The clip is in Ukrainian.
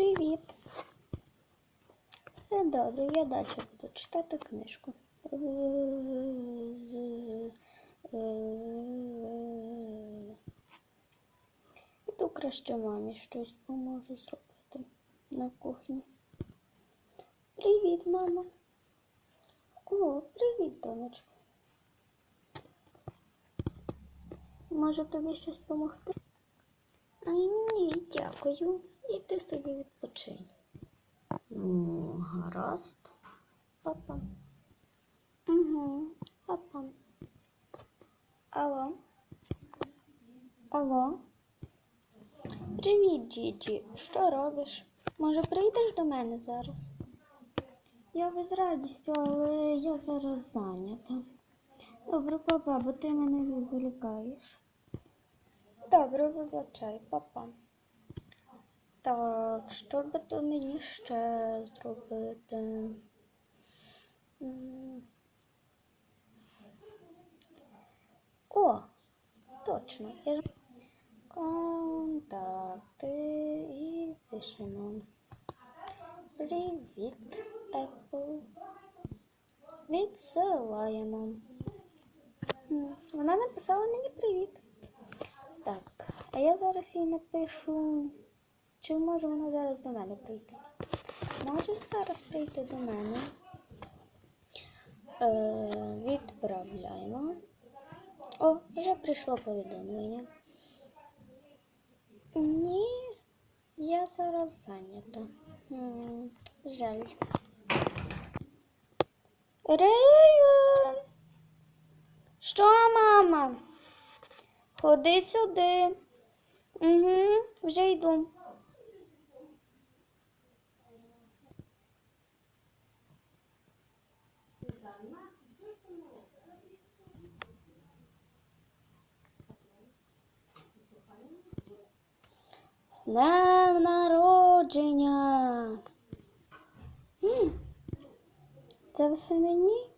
Привіт. Все добре, я далі буду читати книжку. Е, краще мамі щось поможу зробити на кухні. Привіт, мама. О, привіт, донечко. Може тобі щось допомогти? А ні, дякую. Іди собі відпочинь. Ну, гаразд. Папа. Угу, папа. Алло. Алло. Привіт, Джіджі. Що робиш? Може, прийдеш до мене зараз? Я би з радістю, але я зараз зайнята. Добре, папа, бо ти мене відволікаєш. Добре, вибачай, папа. Так, що би то мені ще зробити? О, точно. Я ж... Контакти і пишемо. Привіт, Apple. Відсилаємо. Вона написала мені привіт. Я зараз їй напишу, чи може вона зараз до мене прийти. Можеш зараз прийти до мене? Е, відправляємо. О, вже прийшло повідомлення. Ні, я зараз зайнята. Жаль. Рейвен! Що, мама? Ходи сюди. Угу, вже йду. З днем народження. Це все мені?